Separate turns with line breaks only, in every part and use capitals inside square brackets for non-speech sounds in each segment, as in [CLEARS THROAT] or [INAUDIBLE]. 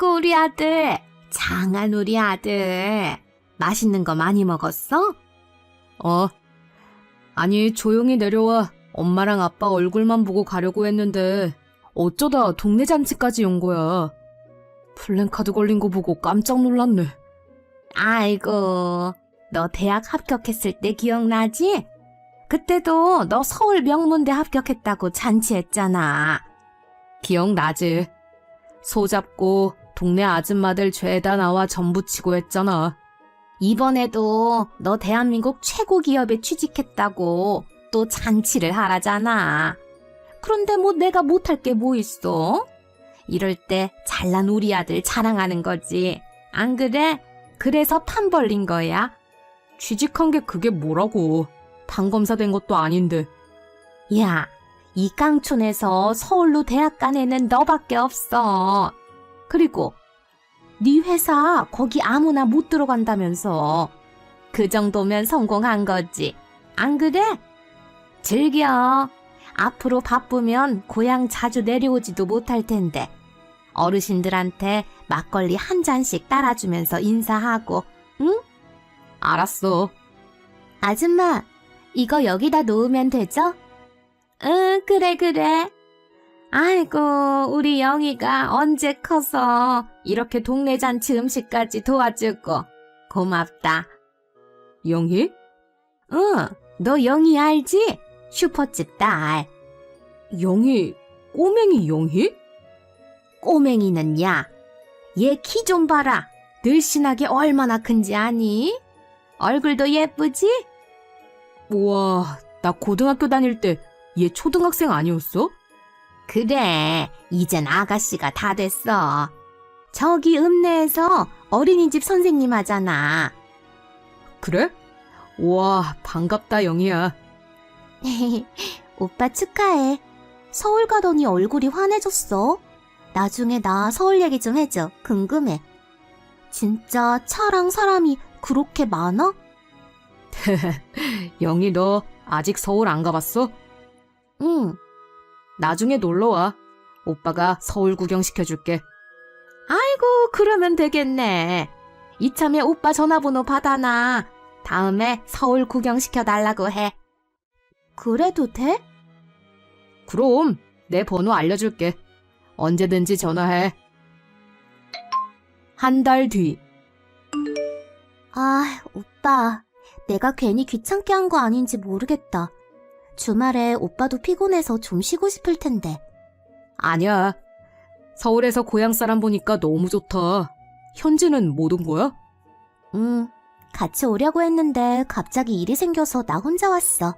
아이고, 우리 아들. 장한 우리 아들. 맛있는 거 많이 먹었어?
어. 아니, 조용히 내려와 엄마랑 아빠 얼굴만 보고 가려고 했는데 어쩌다 동네 잔치까지 온 거야. 플랜카드 걸린 거 보고 깜짝 놀랐네.
아이고, 너 대학 합격했을 때 기억나지? 그때도 너 서울 명문대 합격했다고 잔치했잖아.
기억나지? 소잡고 동네 아줌마들 죄다 나와 전부치고 했잖아.
이번에도 너 대한민국 최고 기업에 취직했다고 또 잔치를 하라잖아. 그런데 뭐 내가 못할 게 뭐 있어? 이럴 때 잘난 우리 아들 자랑하는 거지. 안 그래? 그래서 판 벌린 거야.
취직한 게 그게 뭐라고. 판검사 된 것도 아닌데.
야, 이 깡촌에서 서울로 대학 간 애는 너밖에 없어. 그리고 네 회사 거기 아무나 못 들어간다면서. 그 정도면 성공한 거지. 안 그래? 즐겨. 앞으로 바쁘면 고향 자주 내려오지도 못할 텐데. 어르신들한테 막걸리 한 잔씩 따라주면서 인사하고, 응?
알았어.
아줌마, 이거 여기다 놓으면 되죠? 응, 그래, 그래. 아이고, 우리 영희가 언제 커서 이렇게 동네 잔치 음식까지 도와주고 고맙다.
영희?
응, 너 영희 알지? 슈퍼집 딸.
영희, 꼬맹이 영희?
꼬맹이는 야, 얘 키 좀 봐라. 늘씬하게 얼마나 큰지 아니? 얼굴도 예쁘지?
우와, 나 고등학교 다닐 때 얘 초등학생 아니었어?
그래, 이젠 아가씨가 다 됐어. 저기 읍내에서 어린이집 선생님 하잖아.
그래? 우와, 반갑다, 영희야. [LAUGHS]
오빠 축하해. 서울 가더니 얼굴이 환해졌어. 나중에 나 서울 얘기 좀 해줘. 궁금해. 진짜 차랑 사람이 그렇게 많아? [LAUGHS]
영희, 너 아직 서울 안 가봤어?
응.
나중에 놀러와. 오빠가 서울 구경시켜줄게.
아이고, 그러면 되겠네. 이참에 오빠 전화번호 받아놔. 다음에 서울 구경시켜 달라고 해. 그래도 돼?
그럼 내 번호 알려줄게. 언제든지 전화해. 한 달 뒤.
아, 오빠. 내가 괜히 귀찮게 한 거 아닌지 모르겠다. 주말에 오빠도 피곤해서 좀 쉬고 싶을 텐데.
아니야. 서울에서 고향 사람 보니까 너무 좋다. 현지는 못 온 거야?
응, 같이 오려고 했는데 갑자기 일이 생겨서 나 혼자 왔어.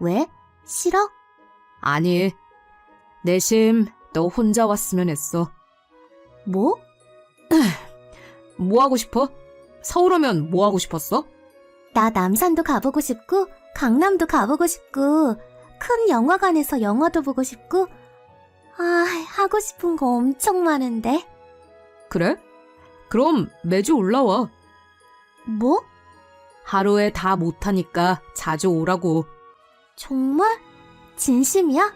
왜? 싫어?
아니. 내심 너 혼자 왔으면 했어.
뭐? [CLEARS THROAT]
뭐 하고 싶어? 서울 오면 뭐 하고 싶었어?
나 남산도 가보고 싶고, 강남도 가보고 싶고, 큰 영화관에서 영화도 보고 싶고, 아, 하고 싶은 거 엄청 많은데.
그래? 그럼 매주 올라와.
뭐?
하루에 다 못하니까 자주 오라고.
정말? 진심이야?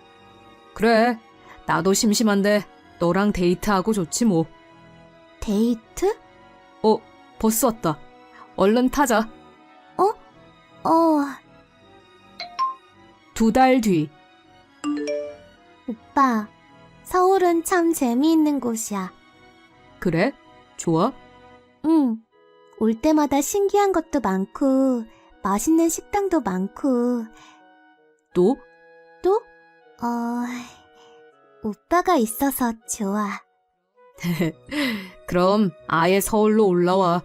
그래. 나도 심심한데 너랑 데이트하고 좋지 뭐.
데이트?
어, 버스 왔다. 얼른 타자.
어,
두 달 뒤.
오빠. 서울은 참 재미있는 곳이야.
그래? 좋아?
응. 올 때마다 신기한 것도 많고, 맛있는 식당도 많고,
또?
또? 어, 오빠가 있어서 좋아. [LAUGHS]
그럼 아예 서울로 올라와.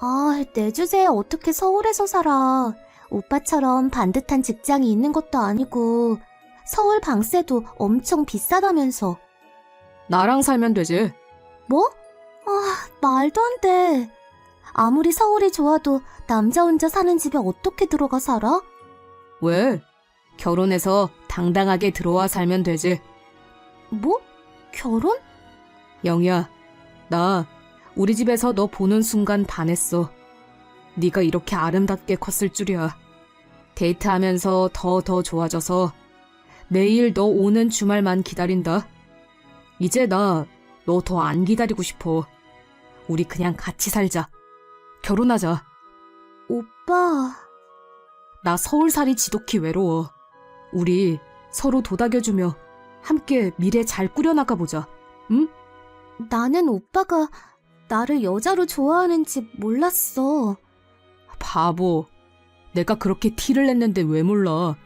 아, 내 주제에 어떻게 서울에서 살아. 오빠처럼 반듯한 직장이 있는 것도 아니고, 서울 방세도 엄청 비싸다면서.
나랑 살면 되지.
뭐? 아, 말도 안 돼. 아무리 서울이 좋아도 남자 혼자 사는 집에 어떻게 들어가 살아?
왜? 결혼해서 당당하게 들어와 살면 되지.
뭐? 결혼?
영희야, 나 우리 집에서 너 보는 순간 반했어. 네가 이렇게 아름답게 컸을 줄이야. 데이트하면서 더 더 좋아져서 매일 너 오는 주말만 기다린다. 이제 나 너 더 안 기다리고 싶어. 우리 그냥 같이 살자. 결혼하자.
오빠.
나 서울살이 지독히 외로워. 우리 서로 도닥여주며 함께 미래 잘 꾸려나가 보자. 응?
나는 오빠가 나를 여자로 좋아하는지 몰랐어.
바보. 내가 그렇게 티를 냈는데 왜 몰라?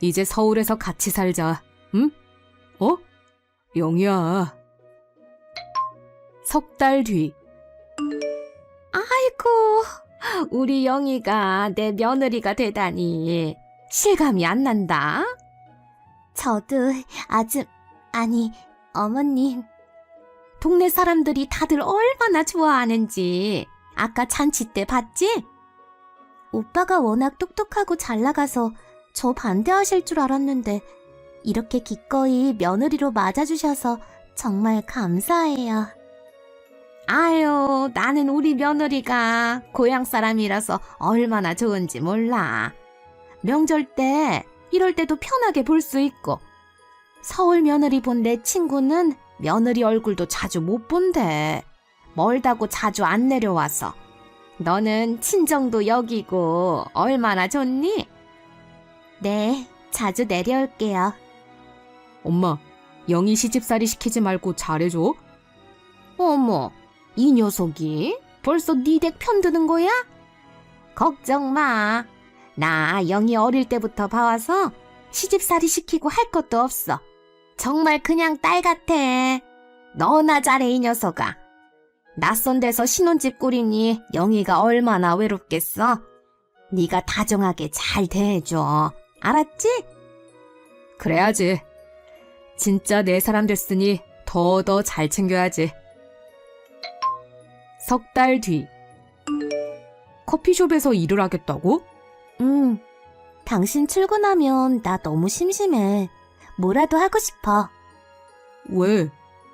이제 서울에서 같이 살자. 응? 어? 영희야. 석 달 뒤.
아이고, 우리 영희가 내 며느리가 되다니 실감이 안 난다. 저도 아주 아니 어머님 동네 사람들이 다들 얼마나 좋아하는지 아까 잔치 때 봤지? 오빠가 워낙 똑똑하고 잘 나가서 저 반대하실 줄 알았는데 이렇게 기꺼이 며느리로 맞아주셔서 정말 감사해요. 아유, 나는 우리 며느리가 고향 사람이라서 얼마나 좋은지 몰라. 명절 때, 이럴 때도 편하게 볼 수 있고. 서울 며느리 본 내 친구는 며느리 얼굴도 자주 못 본대. 멀다고 자주 안 내려와서. 너는 친정도 여기고 얼마나 좋니? 네, 자주 내려올게요.
엄마, 영희 시집살이 시키지 말고 잘해줘.
어머, 이 녀석이 벌써 네댁 편드는 거야? 걱정 마. 나 영희 어릴 때부터 봐와서 시집살이 시키고 할 것도 없어. 정말 그냥 딸 같아. 너나 잘해 이 녀석아. 낯선 데서 신혼집 꾸리니 영희가 얼마나 외롭겠어. 네가 다정하게 잘 대해줘. 알았지?
그래야지. 진짜 내 사람 됐으니 더더 잘 챙겨야지. 석 달 뒤. 커피숍에서 일을 하겠다고?
응. 당신 출근하면 나 너무 심심해. 뭐라도 하고 싶어.
왜?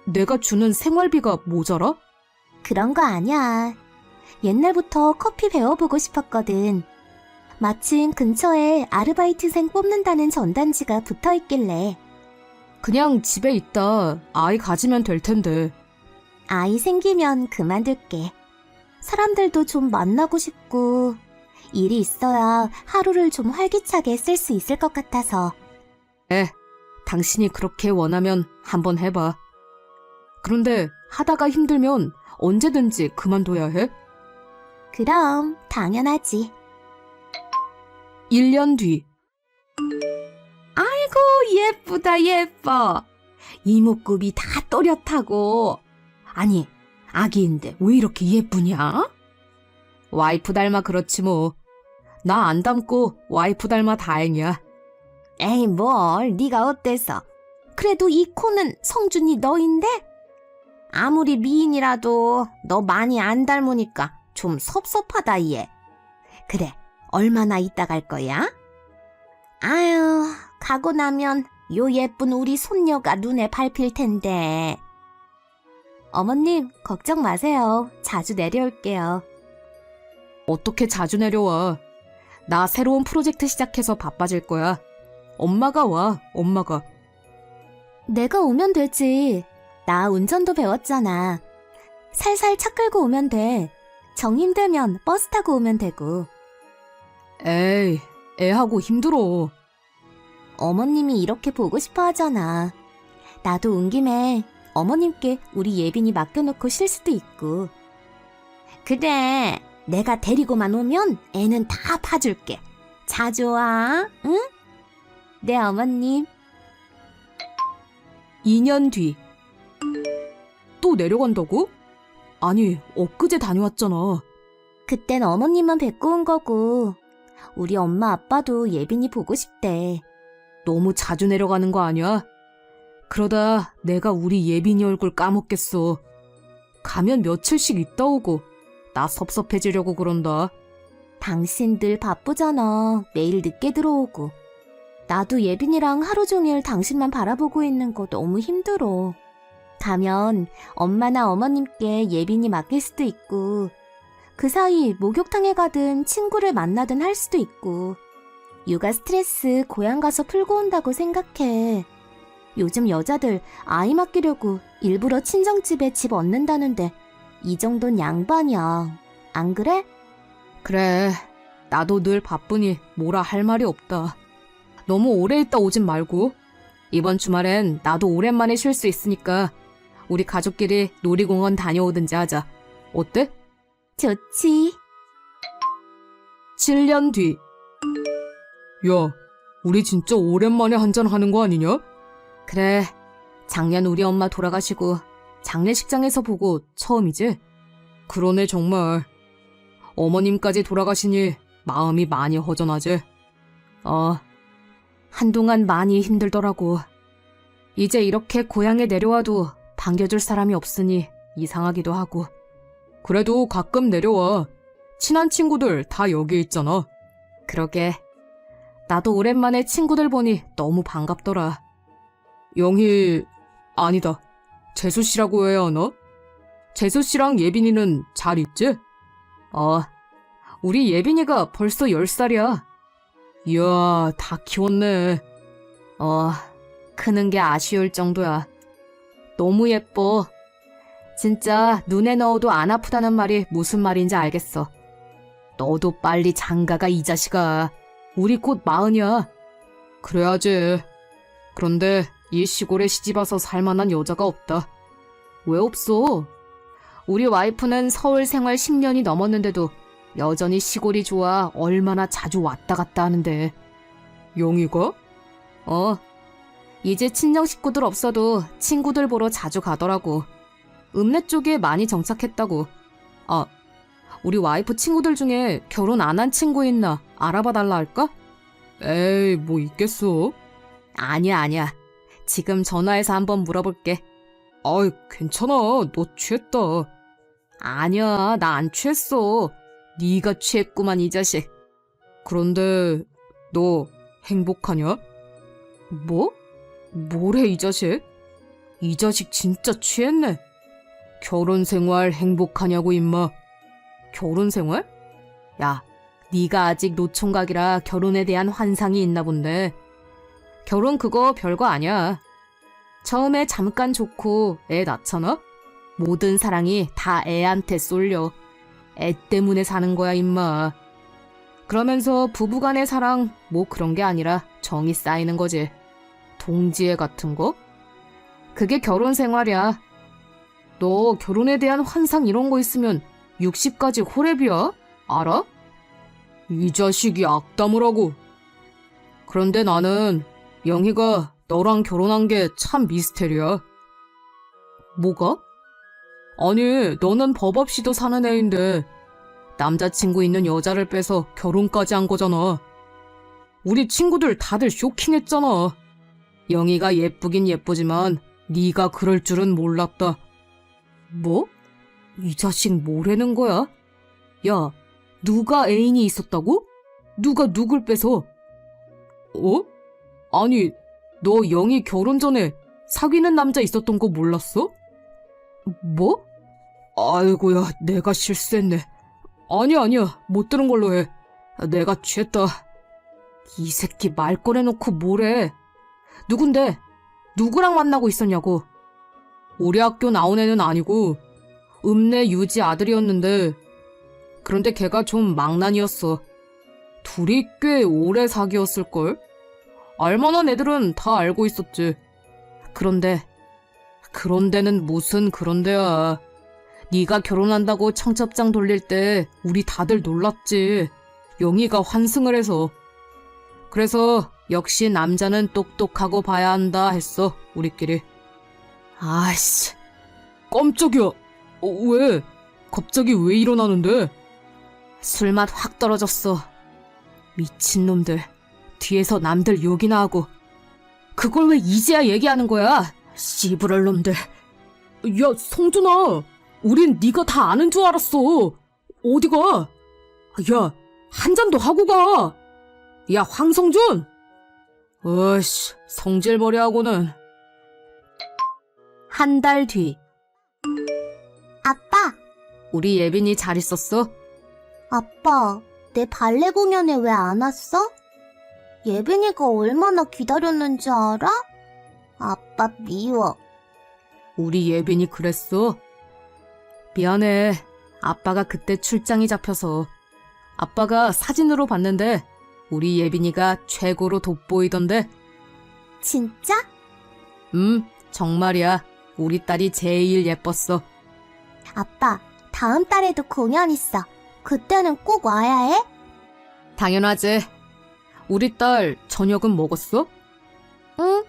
내가 주는 생활비가 모자라?
그런 거 아니야. 옛날부터 커피 배워보고 싶었거든. 마침 근처에 아르바이트생 뽑는다는 전단지가 붙어 있길래
그냥 집에 있다 아이 가지면 될 텐데.
아이 생기면 그만둘게. 사람들도 좀 만나고 싶고 일이 있어야 하루를 좀 활기차게 쓸 수 있을 것 같아서
에, 당신이 그렇게 원하면 한번 해봐. 그런데 하다가 힘들면 언제든지 그만둬야 해?
그럼 당연하지.
1년 뒤.
아이고 예쁘다 예뻐. 이목구비 다 또렷하고 아니 아기인데 왜 이렇게 예쁘냐?
와이프 닮아 그렇지 뭐. 나 안 닮고 와이프 닮아 다행이야.
에이 뭘 네가 어때서 그래도 이 코는 성준이 너인데 아무리 미인이라도 너 많이 안 닮으니까 좀 섭섭하다 얘 그래 얼마나 있다 갈 거야? 아유 가고 나면 요 예쁜 우리 손녀가 눈에 밟힐 텐데 어머님 걱정 마세요 자주 내려올게요
어떻게 자주 내려와. 나 새로운 프로젝트 시작해서 바빠질 거야. 엄마가 와, 엄마가.
내가 오면 되지. 나 운전도 배웠잖아. 살살 차 끌고 오면 돼. 정 힘들면 버스 타고 오면 되고.
에이, 애하고 힘들어.
어머님이 이렇게 보고 싶어 하잖아. 나도 온 김에 어머님께 우리 예빈이 맡겨놓고 쉴 수도 있고. 그래, 내가 데리고만 오면 애는 다 봐줄게. 자주 와, 응? 네, 어머님.
2년 뒤. 또 내려간다고? 아니, 엊그제 다녀왔잖아.
그땐 어머님만 뵙고 온 거고, 우리 엄마 아빠도 예빈이 보고 싶대.
너무 자주 내려가는 거 아니야? 그러다 내가 우리 예빈이 얼굴 까먹겠어. 가면 며칠씩 있다 오고 나 섭섭해지려고 그런다.
당신 늘 바쁘잖아. 매일 늦게 들어오고. 나도 예빈이랑 하루 종일 당신만 바라보고 있는 거 너무 힘들어. 가면 엄마나 어머님께 예빈이 맡길 수도 있고, 그 사이 목욕탕에 가든 친구를 만나든 할 수도 있고, 육아 스트레스 고향 가서 풀고 온다고 생각해. 요즘 여자들 아이 맡기려고 일부러 친정집에 집 얻는다는데 이 정도는 양반이야. 안 그래?
그래, 나도 늘 바쁘니 뭐라 할 말이 없다. 너무 오래 있다 오진 말고. 이번 주말엔 나도 오랜만에 쉴 수 있으니까 우리 가족끼리 놀이공원 다녀오든지 하자. 어때?
좋지.
7년 뒤. 야, 우리 진짜 오랜만에 한잔 하는 거 아니냐? 그래. 작년 우리 엄마 돌아가시고 장례식장에서 보고 처음이지? 그러네, 정말. 어머님까지 돌아가시니 마음이 많이 허전하지? 어, 한동안 많이 힘들더라고. 이제 이렇게 고향에 내려와도 반겨줄 사람이 없으니 이상하기도 하고. 그래도 가끔 내려와. 친한 친구들 다 여기 있잖아. 그러게. 나도 오랜만에 친구들 보니 너무 반갑더라. 영희, 아니다. 재수 씨라고 해야 하나? 재수 씨랑 예빈이는 잘 있지? 어, 우리 예빈이가 벌써 10살이야. 이야, 다 키웠네. 어, 크는 게 아쉬울 정도야. 너무 예뻐. 진짜 눈에 넣어도 안 아프다는 말이 무슨 말인지 알겠어. 너도 빨리 장가가 이 자식아. 우리 곧 마흔이야. 그래야지. 그런데 이 시골에 시집 와서 살만한 여자가 없다. 왜 없어? 우리 와이프는 서울 생활 10년이 넘었는데도 여전히 시골이 좋아 얼마나 자주 왔다 갔다 하는데. 영희가? 어. 이제 친정 식구들 없어도 친구들 보러 자주 가더라고. 읍내 쪽에 많이 정착했다고. 아, 우리 와이프 친구들 중에 결혼 안 한 친구 있나 알아봐 달라 할까? 에이, 뭐 있겠어? 아니야, 아니야. 지금 전화해서 한번 물어볼게. 아이, 괜찮아. 너 취했다. 아니야, 나 안 취했어. 네가 취했구만, 이 자식. 그런데 너 행복하냐? 뭐? 뭐래, 이 자식? 이 자식 진짜 취했네. 결혼 생활 행복하냐고, 임마. 결혼 생활? 야, 네가 아직 노총각이라 결혼에 대한 환상이 있나 본데. 결혼 그거 별거 아니야. 처음에 잠깐 좋고 애 낳잖아? 모든 사랑이 다 애한테 쏠려. 애 때문에 사는 거야, 임마. 그러면서 부부간의 사랑 뭐 그런 게 아니라 정이 쌓이는 거지. 동지애 같은 거? 그게 결혼 생활이야. 너 결혼에 대한 환상 이런 거 있으면 60까지 호랩이야? 알아? 이 자식이 악담을 하고. 그런데 나는 영희가 너랑 결혼한 게 참 미스테리야. 뭐가? 아니, 너는 법 없이도 사는 애인데 남자친구 있는 여자를 빼서 결혼까지 한 거잖아. 우리 친구들 다들 쇼킹했잖아. 영희가 예쁘긴 예쁘지만 네가 그럴 줄은 몰랐다. 뭐? 이 자식 뭐라는 거야? 야, 누가 애인이 있었다고? 누가 누굴 빼서? 어? 아니, 너 영희 결혼 전에 사귀는 남자 있었던 거 몰랐어? 뭐? 아이고야, 내가 실수했네. 아니야, 아니야. 못 들은 걸로 해. 내가 취했다. 이 새끼 말 꺼내놓고 뭐래. 누군데? 누구랑 만나고 있었냐고. 우리 학교 나온 애는 아니고 읍내 유지 아들이었는데 그런데 걔가 좀 망난이었어. 둘이 꽤 오래 사귀었을걸? 알만한 애들은 다 알고 있었지. 그런데 그런데는 무슨 그런데야. 네가 결혼한다고 청첩장 돌릴 때 우리 다들 놀랐지. 영희가 환승을 해서. 그래서 역시 남자는 똑똑하고 봐야 한다 했어, 우리끼리. 아이씨. 깜짝이야. 어, 왜? 갑자기 왜 일어나는데? 술맛 확 떨어졌어. 미친놈들. 뒤에서 남들 욕이나 하고. 그걸 왜 이제야 얘기하는 거야? 씨부럴 놈들. 야, 성준아. 우린 네가 다 아는 줄 알았어. 어디 가? 야, 한잔더 하고 가. 야, 황성준! 어이씨, 성질머리하고는. 한 달 뒤.
아빠,
우리 예빈이 잘 있었어?
아빠, 내 발레 공연에 왜 안 왔어? 예빈이가 얼마나 기다렸는지 알아?
아빠 미워.
우리 예빈이 그랬어? 미안해. 아빠가 그때 출장이 잡혀서. 아빠가 사진으로 봤는데 우리 예빈이가 최고로 돋보이던데.
진짜?
음, 정말이야. 우리 딸이 제일 예뻤어.
아빠, 다음 달에도 공연 있어. 그때는 꼭 와야 해?
당연하지. 우리 딸 저녁은 먹었어?
응.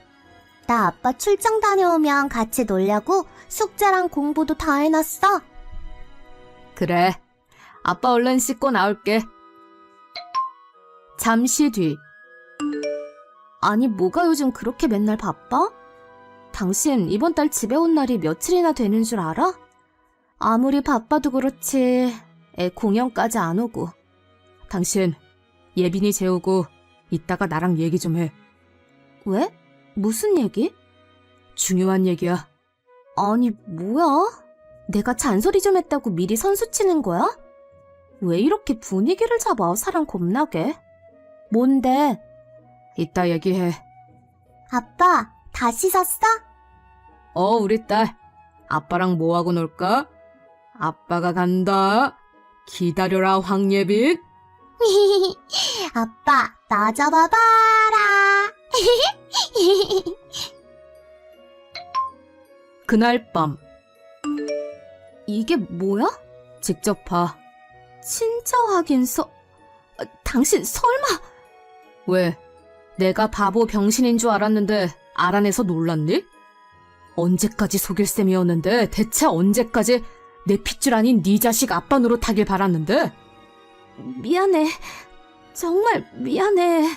나 아빠 출장 다녀오면 같이 놀려고 숙제랑 공부도 다 해놨어.
그래. 아빠 얼른 씻고 나올게. 잠시 뒤.
아니, 뭐가 요즘 그렇게 맨날 바빠? 당신 이번 달 집에 온 날이 며칠이나 되는 줄 알아? 아무리 바빠도 그렇지, 애 공연까지 안 오고.
당신, 예빈이 재우고 이따가 나랑 얘기 좀 해.
왜? 무슨 얘기?
중요한 얘기야.
아니, 뭐야? 내가 잔소리 좀 했다고 미리 선수 치는 거야? 왜 이렇게 분위기를 잡아, 사람 겁나게? 뭔데?
이따 얘기해.
아빠, 다 씻었어?
어, 우리 딸. 아빠랑 뭐하고 놀까? 아빠가 간다. 기다려라, 황예빈. [LAUGHS]
아빠, 나 잡아봐라. [LAUGHS]
그날 밤.
이게 뭐야?
직접 봐.
친자 확인서? 아, 당신 설마
왜? 내가 바보 병신인 줄 알았는데 알아내서 놀랐니? 언제까지 속일 셈이었는데 대체 언제까지 내 핏줄 아닌 네 자식 아빠 노릇하길 바랐는데?
미안해. 정말 미안해.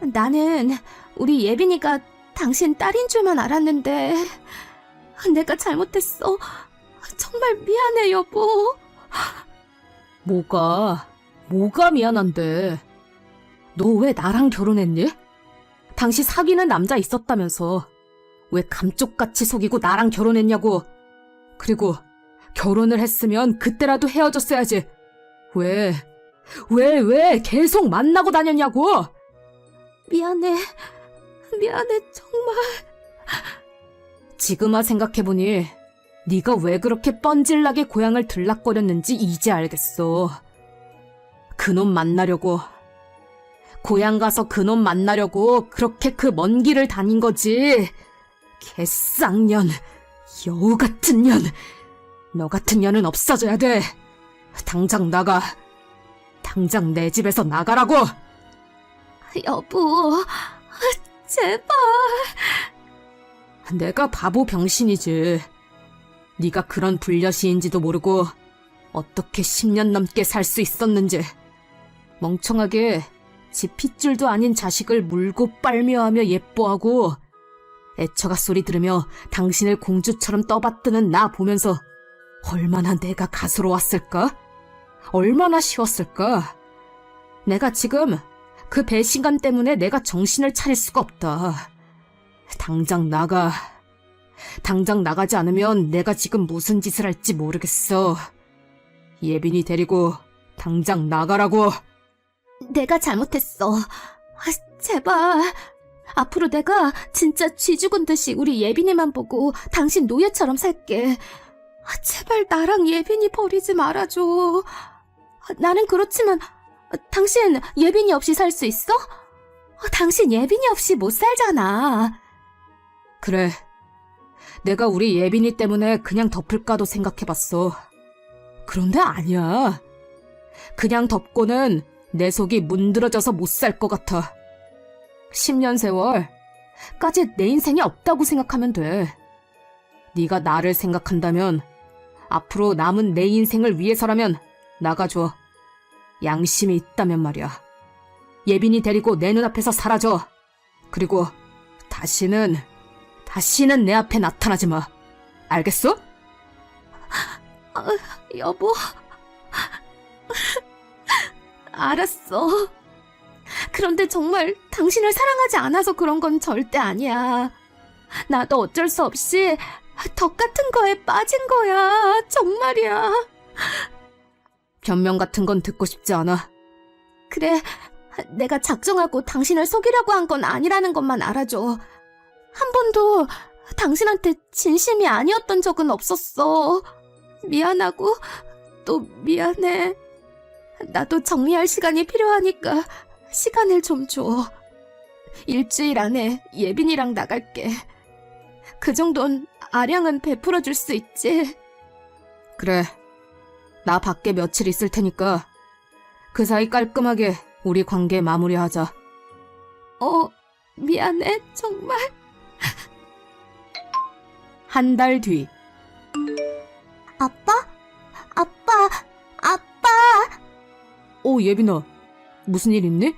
나는 우리 예빈이가 당신 딸인 줄만 알았는데 내가 잘못했어. 정말 미안해, 여보.
뭐가, 뭐가 미안한데. 너 왜 나랑 결혼했니? 당시 사귀는 남자 있었다면서. 왜 감쪽같이 속이고 나랑 결혼했냐고. 그리고 결혼을 했으면 그때라도 헤어졌어야지. 왜, 왜, 왜 계속 만나고 다녔냐고.
미안해. 미안해, 정말.
지금아 생각해보니 네가 왜 그렇게 뻔질나게 고향을 들락거렸는지 이제 알겠어. 그놈 만나려고 고향 가서 그놈 만나려고 그렇게 그 먼 길을 다닌 거지. 개쌍년, 여우 같은 년. 너 같은 년은 없어져야 돼. 당장 나가. 당장 내 집에서 나가라고.
여보, 제발.
내가 바보 병신이지. 네가 그런 불려시인지도 모르고 어떻게 10년 넘게 살 수 있었는지. 멍청하게 지 핏줄도 아닌 자식을 물고 빨며하며 예뻐하고 애처가 소리 들으며 당신을 공주처럼 떠받드는 나 보면서 얼마나 내가 가스로웠을까? 얼마나 쉬웠을까? 내가 지금 그 배신감 때문에 내가 정신을 차릴 수가 없다. 당장 나가. 당장 나가지 않으면 내가 지금 무슨 짓을 할지 모르겠어. 예빈이 데리고 당장 나가라고.
내가 잘못했어. 아, 제발. 앞으로 내가 진짜 쥐 죽은 듯이 우리 예빈이만 보고 당신 노예처럼 살게. 아, 제발 나랑 예빈이 버리지 말아줘. 아, 나는 그렇지만 아, 당신 예빈이 없이 살 수 있어? 아, 당신 예빈이 없이 못 살잖아.
그래. 내가 우리 예빈이 때문에 그냥 덮을까도 생각해봤어. 그런데 아니야. 그냥 덮고는 내 속이 문드러져서 못 살 것 같아. 10년 세월까지 내 인생이 없다고 생각하면 돼. 네가 나를 생각한다면 앞으로 남은 내 인생을 위해서라면 나가줘. 양심이 있다면 말이야. 예빈이 데리고 내 눈앞에서 사라져. 그리고 다시는 다시는 내 앞에 나타나지 마. 알겠어?
여보. 알았어. 그런데 정말 당신을 사랑하지 않아서 그런 건 절대 아니야. 나도 어쩔 수 없이 덕 같은 거에 빠진 거야. 정말이야.
변명 같은 건 듣고 싶지 않아.
그래, 내가 작정하고 당신을 속이려고 한 건 아니라는 것만 알아줘. 한 번도 당신한테 진심이 아니었던 적은 없었어. 미안하고 또 미안해. 나도 정리할 시간이 필요하니까 시간을 좀 줘. 일주일 안에 예빈이랑 나갈게. 그 정도는 아량은 베풀어 줄 수 있지.
그래. 나 밖에 며칠 있을 테니까 그 사이 깔끔하게 우리 관계 마무리하자.
어, 미안해, 정말.
한 달 뒤.
아빠? 아빠!
오, 예빈아. 무슨 일 있니?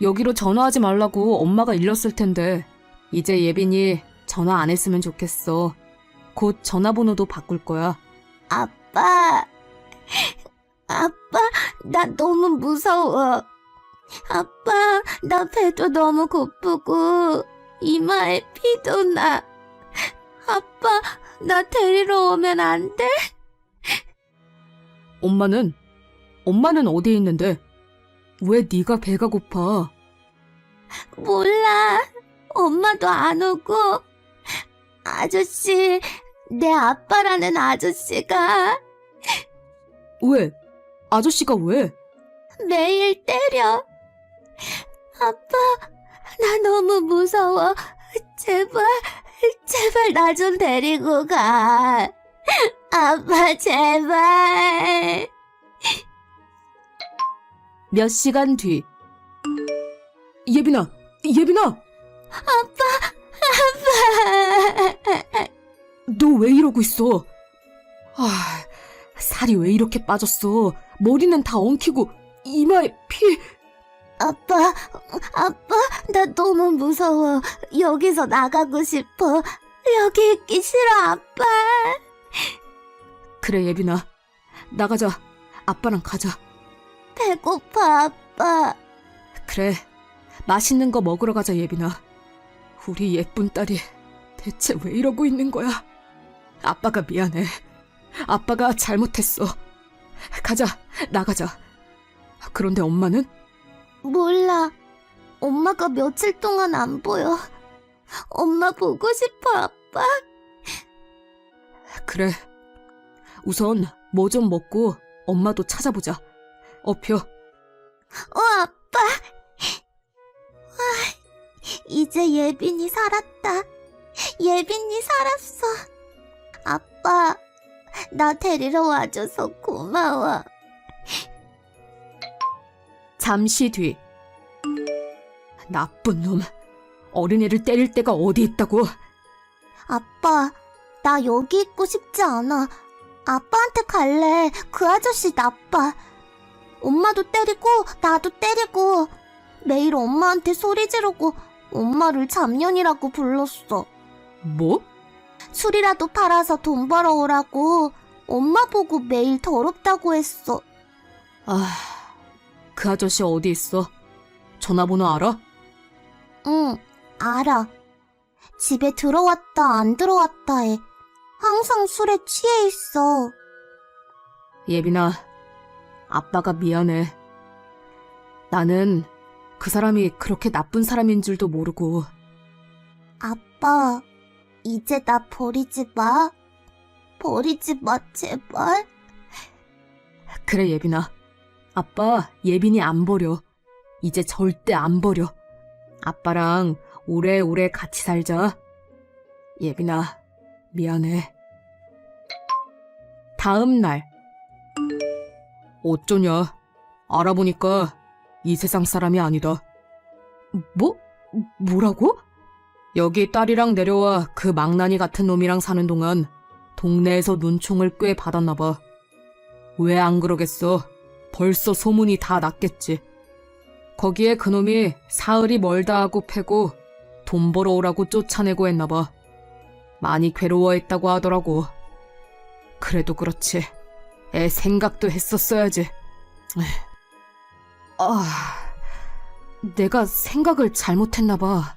여기로 전화하지 말라고 엄마가 일렀을 텐데. 이제 예빈이 전화 안 했으면 좋겠어. 곧 전화번호도 바꿀 거야.
아빠. 아빠, 나 너무 무서워. 아빠, 나 배도 너무 고프고, 이마에 피도 나. 아빠, 나 데리러 오면 안 돼?
엄마는? 엄마는 어디에 있는데? 왜 네가 배가 고파?
몰라. 엄마도 안 오고. 아저씨, 내 아빠라는 아저씨가
왜? 아저씨가 왜?
매일 때려. 아빠, 나 너무 무서워. 제발, 제발 나 좀 데리고 가. 아빠, 제발.
몇 시간 뒤. 예빈아! 예빈아! 너 왜 이러고 있어? 아, 살이 왜 이렇게 빠졌어? 머리는 다 엉키고 이마에 피.
아빠, 아빠, 나 너무 무서워. 여기서 나가고 싶어. 여기 있기 싫어, 아빠.
그래 예빈아, 나가자. 아빠랑 가자.
배고파, 아빠.
그래, 맛있는 거 먹으러 가자 예빈아. 우리 예쁜 딸이 대체 왜 이러고 있는 거야? 아빠가 미안해. 아빠가 잘못했어. 가자, 나가자. 그런데 엄마는?
몰라. 엄마가 며칠 동안 안 보여. 엄마 보고 싶어, 아빠.
그래. 우선 뭐 좀 먹고 엄마도 찾아보자. 어표,
어, 아빠. 아, 이제 예빈이 살았다. 예빈이 살았어. 아빠, 나 데리러 와줘서 고마워.
잠시 뒤. 나쁜 놈. 어린애를 때릴 데가 어디 있다고.
아빠, 나 여기 있고 싶지 않아. 아빠한테 갈래. 그 아저씨 나빠. 엄마도 때리고, 나도 때리고. 매일 엄마한테 소리 지르고, 엄마를 잡년이라고 불렀어.
뭐?
술이라도 팔아서 돈 벌어오라고. 엄마 보고 매일 더럽다고 했어.
아, 그 아저씨 어디 있어? 전화번호 알아?
응, 알아. 집에 들어왔다, 안 들어왔다 해. 항상 술에 취해 있어.
예빈아, 아빠가 미안해. 나는 그 사람이 그렇게 나쁜 사람인 줄도 모르고,
아빠, 이제 나 버리지 마. 버리지 마, 제발.
그래, 예빈아. 아빠, 예빈이 안 버려. 이제 절대 안 버려. 아빠랑 오래오래 같이 살자. 예빈아, 미안해. 다음 날. 어쩌냐. 알아보니까 이 세상 사람이 아니다. 뭐? 뭐라고? 여기 딸이랑 내려와 그 망나니 같은 놈이랑 사는 동안 동네에서 눈총을 꽤 받았나 봐. 왜 안 그러겠어? 벌써 소문이 다 났겠지. 거기에 그놈이 사흘이 멀다 하고 패고 돈 벌어오라고 쫓아내고 했나 봐. 많이 괴로워했다고 하더라고. 그래도 그렇지. 애 생각도 했었어야지. 아, 내가 생각을 잘못했나 봐.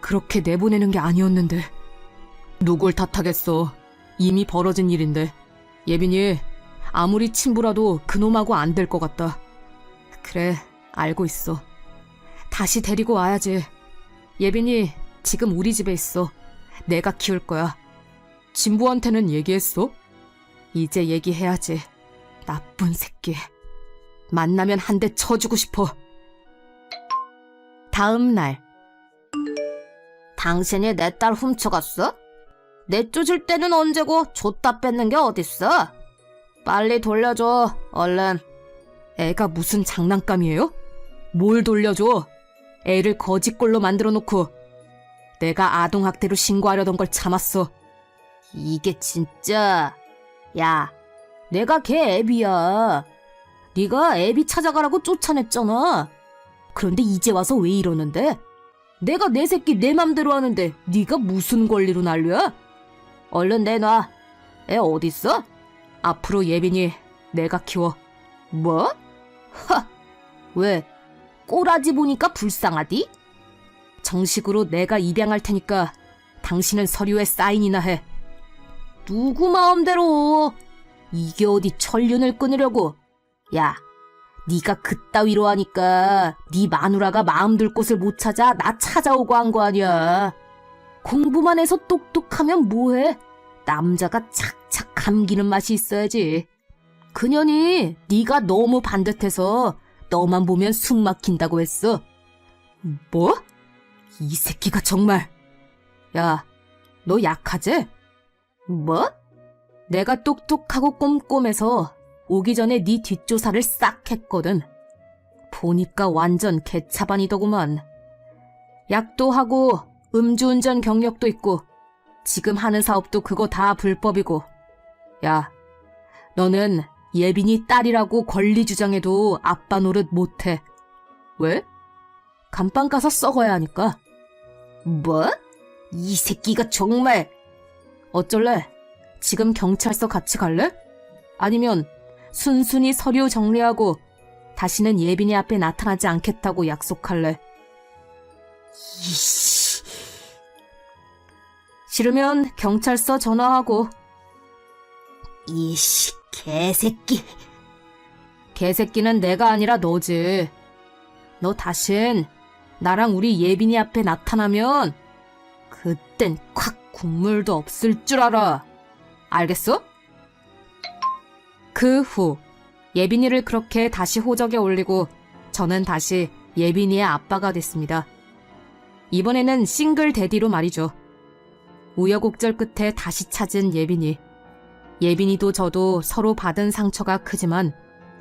그렇게 내보내는 게 아니었는데. 누굴 탓하겠어. 이미 벌어진 일인데. 예빈이 아무리 친부라도 그놈하고 안 될 것 같다. 그래, 알고 있어. 다시 데리고 와야지. 예빈이 지금 우리 집에 있어. 내가 키울 거야. 진부한테는 얘기했어? 이제 얘기해야지. 나쁜 새끼. 만나면 한 대 쳐주고 싶어. 다음 날.
당신이 내 딸 훔쳐갔어? 내쫓을 때는 언제고 줬다 뺏는 게 어딨어? 빨리 돌려줘, 얼른.
애가 무슨 장난감이에요? 뭘 돌려줘? 애를 거짓골로 만들어 놓고 내가 아동학대로 신고하려던 걸 참았어.
이게 진짜... 야, 내가 걔 애비야. 네가 애비 찾아가라고 쫓아냈잖아. 그런데 이제 와서 왜 이러는데? 내가 내 새끼 내 맘대로 하는데 네가 무슨 권리로 난리야? 얼른 내놔. 애 어딨어?
앞으로 예빈이 내가 키워.
뭐? 하! 왜? 꼬라지 보니까 불쌍하디?
정식으로 내가 입양할 테니까 당신은 서류에 사인이나 해.
누구 마음대로. 이게 어디 천륜을 끊으려고. 야, 네가 그따위로 하니까 네 마누라가 마음 둘 곳을 못 찾아 나 찾아오고 한 거 아니야. 공부만 해서 똑똑하면 뭐해? 남자가 착착 감기는 맛이 있어야지. 그년이 네가 너무 반듯해서 너만 보면 숨 막힌다고 했어.
뭐? 이 새끼가 정말. 야, 너 약하지?
뭐?
내가 똑똑하고 꼼꼼해서 오기 전에 네 뒷조사를 싹 했거든. 보니까 완전 개차반이더구만. 약도 하고 음주운전 경력도 있고 지금 하는 사업도 그거 다 불법이고. 야, 너는 예빈이 딸이라고 권리 주장해도 아빠 노릇 못해. 왜? 감방 가서 썩어야 하니까.
뭐? 이 새끼가 정말
어쩔래? 지금 경찰서 같이 갈래? 아니면 순순히 서류 정리하고 다시는 예빈이 앞에 나타나지 않겠다고 약속할래?
이씨.
싫으면 경찰서 전화하고
이씨 개새끼.
개새끼는 내가 아니라 너지. 너 다신 나랑 우리 예빈이 앞에 나타나면 그땐 콱 국물도 없을 줄 알아. 알겠어? 그 후 예빈이를 그렇게 다시 호적에 올리고 저는 다시 예빈이의 아빠가 됐습니다. 이번에는 싱글 데디로 말이죠. 우여곡절 끝에 다시 찾은 예빈이. 예빈이도 저도 서로 받은 상처가 크지만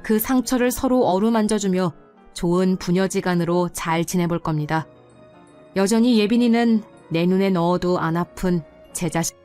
그 상처를 서로 어루만져주며 좋은 부녀지간으로 잘 지내볼 겁니다. 여전히 예빈이는 내 눈에 넣어도 안 아픈 제 자식.